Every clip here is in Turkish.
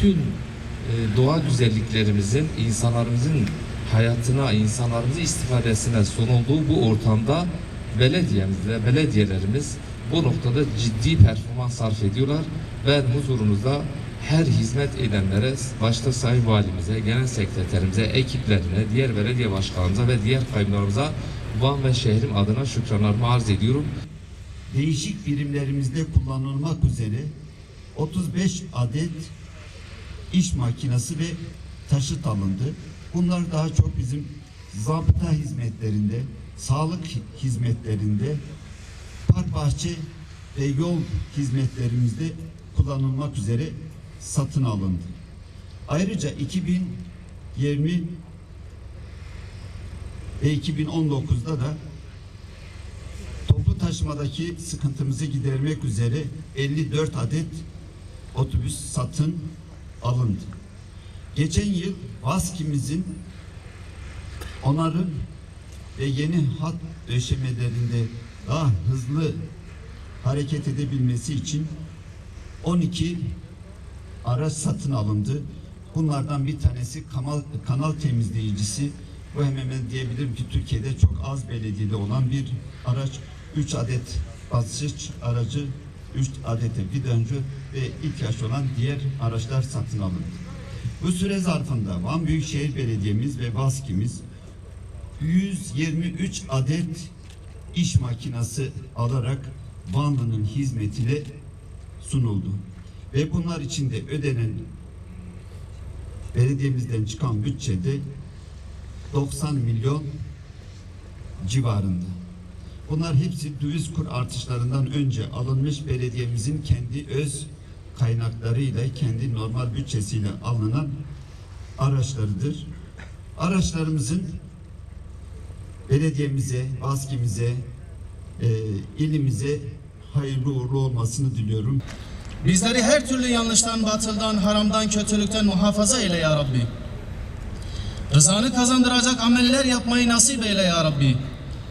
bütün doğa güzelliklerimizin insanlarımızın hayatına, insanlarımızın istifadesine sunulduğu bu ortamda belediyemiz ve belediyelerimiz bu noktada ciddi performans sarf ediyorlar. Ben huzurunuzda her hizmet edenlere, başta Sayın Valimize, Genel Sekreterimize, ekiplerine, diğer belediye başkanımıza ve diğer kayımlarımıza Van ve şehrim adına şükranlarımı arz ediyorum. değişik birimlerimizde kullanılmak üzere 35 adet iş makinesi ve taşıt alındı. Bunlar daha çok bizim zabıta hizmetlerinde, sağlık hizmetlerinde, park bahçe ve yol hizmetlerimizde kullanılmak üzere satın alındı. Ayrıca 2020 ve 2019'da da toplu taşımadaki sıkıntımızı gidermek üzere 54 adet otobüs satın alındı. Geçen yıl VASKİ'mizin onarım ve yeni hat döşemelerinde daha hızlı hareket edebilmesi için 12 araç satın alındı. Bunlardan bir tanesi kanal, kanal temizleyicisi. Bu hemen hemen diyebilirim ki Türkiye'de çok az belediyede olan bir araç. 3 adet basınç aracı, 3 adet de vidanjı ve ihtiyaç olan diğer araçlar satın alındı. Bu süre zarfında Van Büyükşehir Belediye'miz ve BASKİ'miz 123 adet iş makinası alarak Vanlı'nın hizmetine sunuldu. Ve bunlar içinde ödenen belediyemizden çıkan bütçede 90 milyon civarında. Bunlar hepsi döviz kur artışlarından önce alınmış belediyemizin kendi öz kaynaklarıyla, kendi normal bütçesiyle alınan araçlarıdır. Araçlarımızın belediyemize, baskimize, e, ilimize hayırlı uğurlu olmasını diliyorum. Bizleri her türlü yanlıştan, batıldan, haramdan, kötülükten muhafaza eyle ya Rabbi. Rızanı kazandıracak ameller yapmayı nasip eyle ya Rabbi.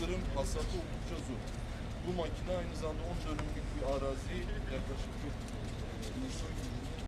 Mısırın hasatı oldukça zor. Bu makine aynı zamanda 10 dönümlük bir araziyi yaklaşık bir e,